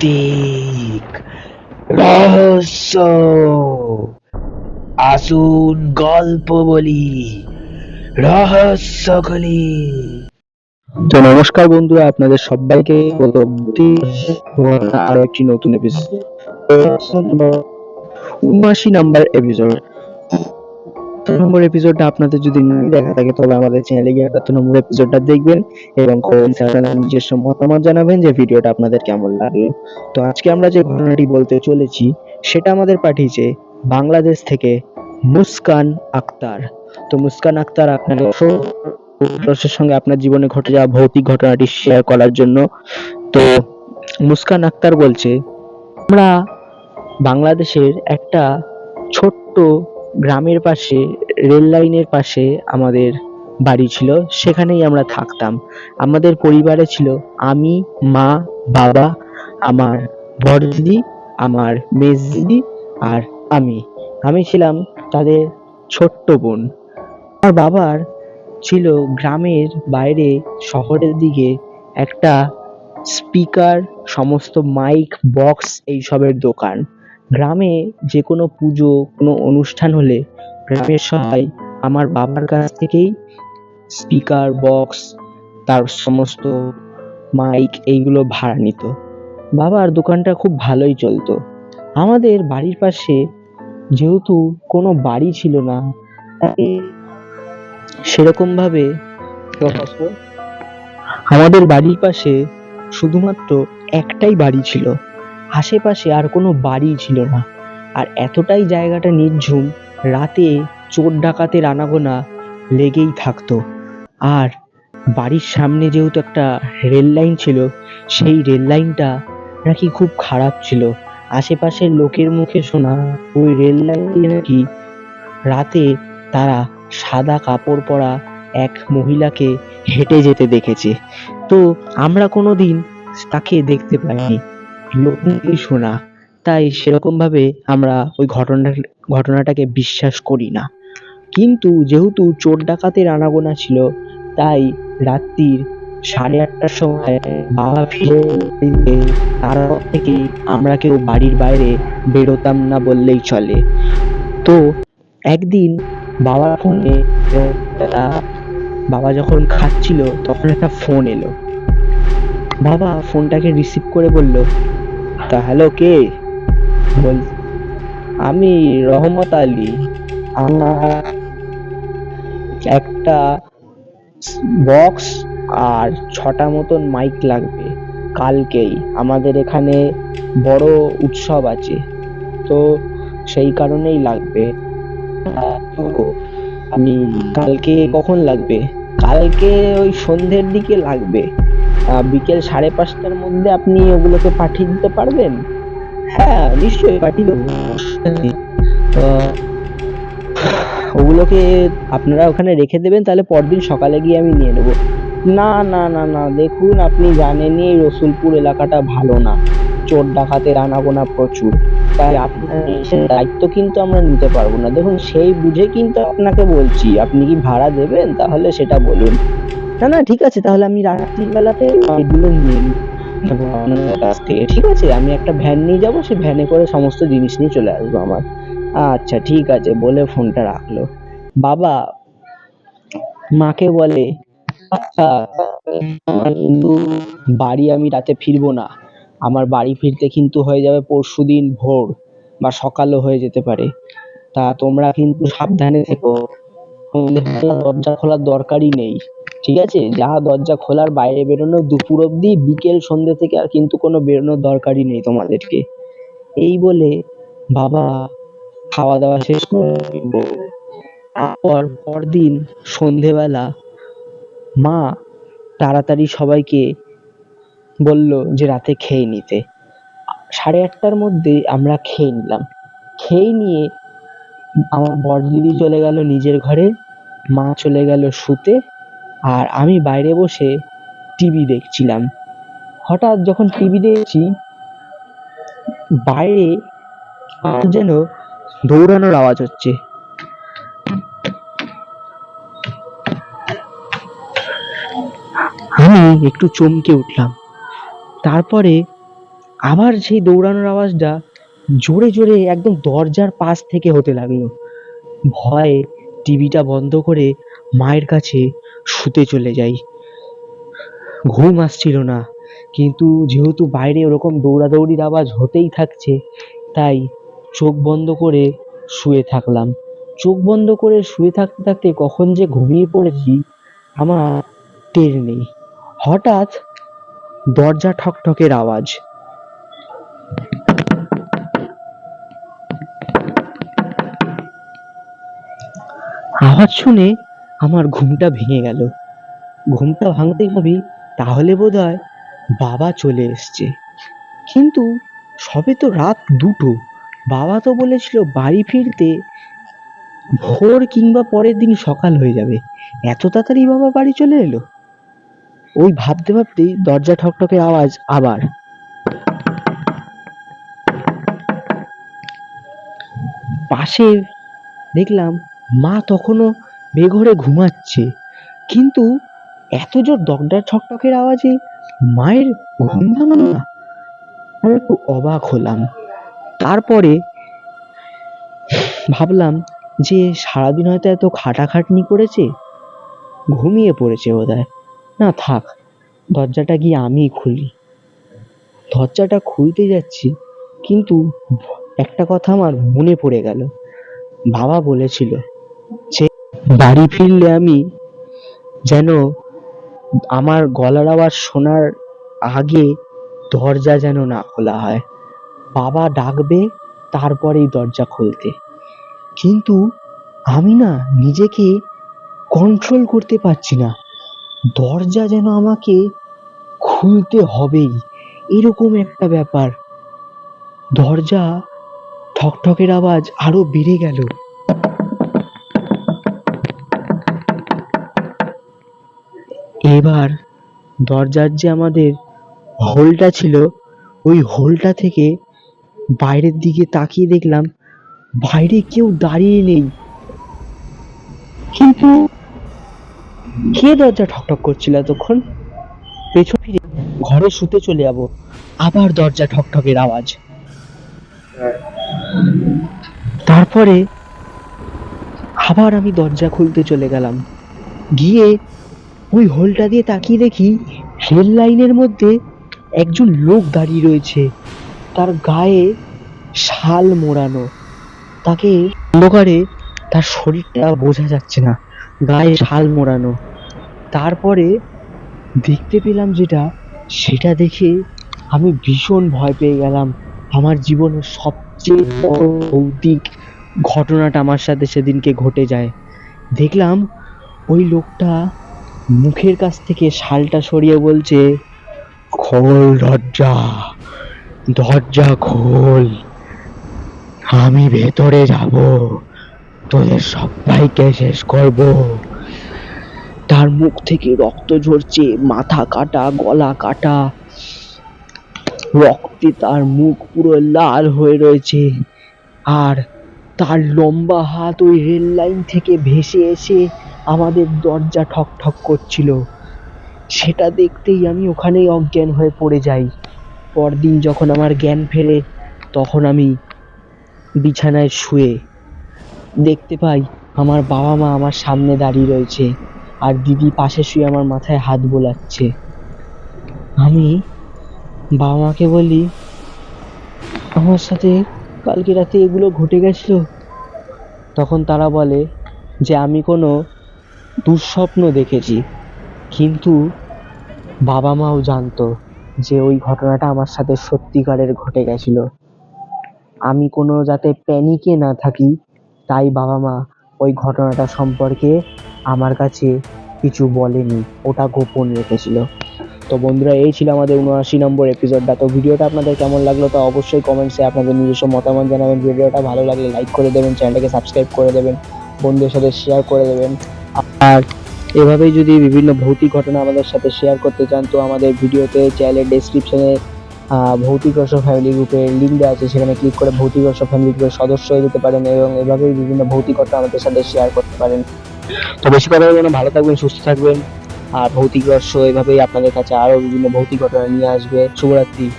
ভৌতিক রহস্য। আসুন গল্প বলি, রহস্য খুলি। তো নমস্কার বন্ধুরা, আপনাদের সবাইকে আরও একটি নতুন এপিসোড উনআশি নাম্বার এপিসোড নম্বর এপিসোডটা আপনাদের যদি দেখা থাকে তবে আমাদের চ্যানেলে গিয়ে একাত্তর নম্বর এপিসোডটা দেখবেন এবং কমেন্ট সেকশনে নিজস্ব মতামত জানাবেন যে ভিডিওটা আপনাদের কেমন লাগল। তো আজকে আমরা যে ঘটনাটি বলতে চলেছি, সেটা আমাদের পাঠিয়েছে বাংলাদেশ থেকে মুস্কান আক্তার। তো মুস্কান আক্তার আপনাকে রসের সঙ্গে আপনার জীবনে ঘটে যাওয়া ভৌতিক ঘটনাটি শেয়ার করার জন্য। তো মুস্কান আক্তার বলছে, আমরা বাংলাদেশের একটা ছোট্ট গ্রামের পাশে, রেল লাইনের পাশে আমাদের বাড়ি ছিল, সেখানেই আমরা থাকতাম। আমাদের পরিবারে ছিল আমি, মা, বাবা, আমার বড় দিদি আমার মেজ দিদি আর আমি। আমি ছিলাম তাদের ছোট্ট বোন। আমার বাবার ছিল গ্রামের বাইরে শহরের দিকে একটা স্পিকার, সমস্ত মাইক, বক্স, এইসবের দোকান। গ্রামে যে কোনো পুজো, কোনো অনুষ্ঠান হলে গ্রামের সবাই আমার বাবার কাছ থেকেই স্পিকার বক্স তার সমস্ত মাইক এইগুলো ভাড়া নিত। বাবার দোকানটা খুব ভালোই চলতো। আমাদের বাড়ির পাশে যেহেতু কোনো বাড়ি ছিল না, তাই সেরকম ভাবে আমাদের বাড়ির পাশে শুধুমাত্র একটাই বাড়ি ছিল। আশেপাশে আর কোনো বাড়ি ছিল না। আর এতটাই জায়গাটা নির্ঝুম, রাতে চোর ডাকাতের আনাগোনা লেগেই থাকতো। আর বাড়ির সামনে যেহেতু একটা রেল লাইন ছিল, সেই রেল লাইনটা নাকি খুব খারাপ ছিল। আশেপাশের লোকের মুখে শোনা ওই রেল লাইনে নাকি রাতে তারা সাদা কাপড় পরা এক মহিলাকে হেঁটে যেতে দেখেছে। তো আমরা কোনোদিন তাকে দেখতে পাইনি। লোকমুখে শোনা। তাই সেরকম ভাবে আমরা ওই ঘটনা ঘটনাটাকে বিশ্বাস করি না। কিন্তু যেহেতু চোর ডাকাতের আনাগোনা ছিল, তাই রাত্রির সাড়ে আটটার সময় বাবা ফিরে তারপর থেকে আমরা কেউ বাড়ির বাইরে বেরোতাম না বললেই চলে। তো একদিন বাবার ফোনে, বাবা যখন খাচ্ছিল তখন একটা ফোন এলো। বাবা ফোনটাকে রিসিভ করে বলল তা হ্যালো কে বল। আমি রহমত আলী। আমার একটা বক্স আর ছটা মতন মাইক লাগবে কালকেই। আমাদের এখানে বড় উৎসব আছে, তো সেই কারণেই লাগবে। আমি কালকে কখন লাগবে? কালকে ওই সন্ধ্যের দিকে লাগবে। বিকেল সাড়ে পাঁচটার মধ্যে আপনি ওগুলোকে পাঠিয়ে দিতে পারবেন? হ্যাঁ নিশ্চয়ই পাঠিয়ে দেবো। ওগুলোকে আপনারা ওখানে রেখে দেবেন, তাহলে পরদিন সকালে গিয়ে আমি নিয়ে নেব। না না না না, দেখুন, আপনি জানেনই রসুলপুর এলাকাটা ভালো না। চোর ডাকাতের আনাগোনা প্রচুর। তাই আপনার দায়িত্ব কিন্তু আমরা নিতে পারব না। দেখুন, সেই বুঝে কিন্তু আপনাকে বলছি, আপনি কি ভাড়া দেবেন? তাহলে সেটা বলুন। না না, ঠিক আছে, তাহলে আমি রাত্রিবেলাতে এগুলো নিয়ে নেব আপনার কাছ থেকে ঠিক আছে, আমি একটা ভ্যান নিয়ে যাব সেই ভ্যানে করে সমস্ত জিনিস নিয়ে চলে আসব আমার। আচ্ছা ঠিক আছে, বলে ফোনটা রাখল। বাবা, মাকে বলে আচ্ছা কিন্তু বাড়ি আমি রাতে ফিরবো না। আমার বাড়ি ফিরতে কিন্তু হয়ে যাবে পরশুদিন ভোর বা সকালও হয়ে যেতে পারে। তা তোমরা কিন্তু সাবধানে থেকো। দরজা খোলার দরকারই নেই। ঠিক আছে? যা দরজা খোলার বাইরে বেরোনো, দুপুর অবধি বিকেল সন্ধ্যে থেকে আর কিন্তু কোনো বেরোনোর দরকারই নেই তোমাদেরকে। এই বলে বাবা খাওয়া দাওয়া শেষ তারপর পরদিন সন্ধেবেলা মা তাড়াতাড়ি সবাইকে বলল যে রাতে খেয়ে নিতে। সাড়ে আটটার মধ্যে আমরা খেয়ে নিলাম। খেয়ে নিয়ে আমার বড় দিদি চলে গেল নিজের ঘরে, মা চলে গেল শুতে। আর আমি বাইরে বসে টিভি দেখছিলাম। হঠাৎ যখন টিভি দেখছি, বাইরে আর যেন দৌড়ানোর আওয়াজ হচ্ছে। আমি একটু চমকে উঠলাম। তারপরে আবার সেই দৌড়ানোর আওয়াজটা জোরে জোরে একদম দরজার পাশ থেকে হতে লাগল। ভয়ে টিভিটা বন্ধ করে মায়ের কাছে শুতে চলে যাই। ঘুম আসছিল না, কিন্তু যেহেতু বাইরে ওরকম দৌড়াদৌড়ির আওয়াজ হতেই থাকছে, তাই চোখ বন্ধ করে শুয়ে থাকলাম। চোখ বন্ধ করে শুয়ে থাকতে থাকতে কখন যে ঘুমিয়ে পড়েছি, আমার টের নেই। হঠাৎ দরজা ঠকঠকের আওয়াজ। আওয়াজ শুনে আমার ঘুমটা ভেঙে গেল। ঘুমটা ভাঙতে ভাবি, তাহলে বোধহয় বাবা চলে এসছে। কিন্তু সবে তো রাত দুটো। বাবা তো বলেছিল বাড়ি ফিরতে ভোর কিংবা পরের দিন সকাল হয়ে যাবে। এত তাড়াতাড়ি বাবা বাড়ি চলে এলো? ওই ভাবতে ভাবতেই দরজা ঠকঠকের আওয়াজ আবার। পাশে দেখলাম মা তখনও বেঘরে ঘুমাচ্ছে। কিন্তু এত জোর দরজার ঠকঠকের আওয়াজে মায়ের ঘুম ভাঙলো না? আমি একটু অবাক হলাম। তারপরে ভাবলাম যে সারাদিন হয়তো এত খাটাখাটনি করেছে, ঘুমিয়ে পড়েছে বোধহয়। না, থাক, দরজাটা গিয়ে আমিই খুলি। দরজাটা খুলতে যাচ্ছি, কিন্তু একটা কথা আমার মনে পড়ে গেল। বাবা বলেছিল, যে বাড়ি ফিরলে আমি যেন আমার গলার আওয়াজ শোনার আগে দরজা যেন না খোলা হয়। বাবা ডাকবে তারপরেই দরজা খুলতে। কিন্তু আমি না নিজেকে কন্ট্রোল করতে পারছি না। দরজা যেন আমাকে খুলতে হবেই। এরকম একটা ব্যাপার। দরজা ঠকঠকের আওয়াজ আরও বেড়ে গেল। এবার দরজার যে আমাদের হোলটা ছিল, ওই হোলটা থেকে বাইরের দিকে তাকিয়ে দেখলাম, বাইরে কেউ দাঁড়িয়ে নেই। কিন্তু কে দরজা ঠকঠক করছিল এতক্ষণ? পেছন ফিরে ঘরে শুতে চলে যাব, আবার দরজা ঠকঠকের আওয়াজ। তারপরে আবার আমি দরজা খুলতে চলে গেলাম। গিয়ে ওই হোলটা দিয়ে তাকিয়ে দেখি রেল লাইনের মধ্যে একজন লোক দাঁড়িয়ে রয়েছে। তার গায়ে শাল মোড়ানো। তাকে অন্ধকারে তার শরীরটা বোঝা যাচ্ছে না। গায়ে শাল মোড়ানো। তারপরে দেখতে পেলাম যেটা, সেটা দেখে আমি ভীষণ ভয় পেয়ে গেলাম। আমার জীবনের সবচেয়ে বড় ভৌতিক ঘটনাটা আমার সাথে সেদিনকে ঘটে যায়। দেখলাম ওই লোকটা মুখের কাছ থেকে শালটা সরিয়ে বলছে, খোল দরজা দরজা খোল। আমি ভেতরে যাব, তোদের সবাইকে শেষ করব। তার মুখ থেকে রক্ত ঝরছে, মাথা কাটা, গলা কাটা। রক্তে তার মুখ পুরো লাল হয়ে রয়েছে। আর তার লম্বা হাত ওই রেল লাইন থেকে ভেসে এসে আমাদের দরজা ঠক ঠক করছিল। সেটা দেখতেই আমি ওখানেই অজ্ঞান হয়ে পড়ে যাই। পরদিন যখন আমার জ্ঞান ফেরে, তখন আমি বিছানায় শুয়ে দেখতে পাই আমার বাবা মা আমার সামনে দাঁড়িয়ে রয়েছে আর দিদি পাশে শুয়ে আমার মাথায় হাত বোলাচ্ছে। আমি বাবা মাকে বলি, আমার সাথে কালকে রাতে এগুলো ঘটে গেছিল? তখন তারা বলে যে, আমি কোনো দুঃস্বপ্ন দেখেছি, কিন্তু বাবা মাও জানতো যে ওই ঘটনাটা আমার সাথে সত্যিকারের ঘটে গেছিল। আমি কোনো যাতে প্যানিকে না থাকি, তাই বাবা মা ওই ঘটনাটা সম্পর্কে আমার কাছে কিছু বলেনি, ওটা গোপন রেখেছিল। তো বন্ধুরা, এই ছিল আমাদের উনআশি নম্বর এপিসোডটা তো ভিডিওটা আপনাদের কেমন লাগল তা অবশ্যই কমেন্টসে আপনাদের নিজস্ব মতামত জানাবেন। ভিডিওটা ভালো লাগলে লাইক করে দেবেন চ্যানেলটাকে সাবস্ক্রাইব করে দেবেন, বন্ধুদের সাথে শেয়ার করে দেবেন। আর এভাবেই যদি বিভিন্ন ভৌতিক ঘটনা আমাদের সাথে শেয়ার করতে চান, তো আমাদের ভিডিওতে চ্যানেলের ডেসক্রিপশনে ভৌতিক রস ফ্যামিলি গ্রুপের লিঙ্ক দেওয়া আছে। সেখানে ক্লিক করে ভৌতিক রস ফ্যামিলি গ্রুপের সদস্য হয়ে যেতে পারেন এবং এভাবেই বিভিন্ন ভৌতিক ঘটনা আমাদের সাথে শেয়ার করতে পারেন। তো বেশি কথা বলব না, ভালো থাকবেন, সুস্থ থাকবেন। আর ভৌতিক রহস্য এভাবেই আপনাদের কাছে আরও বিভিন্ন ভৌতিক ঘটনা নিয়ে আসবে। শুভরাত্রি।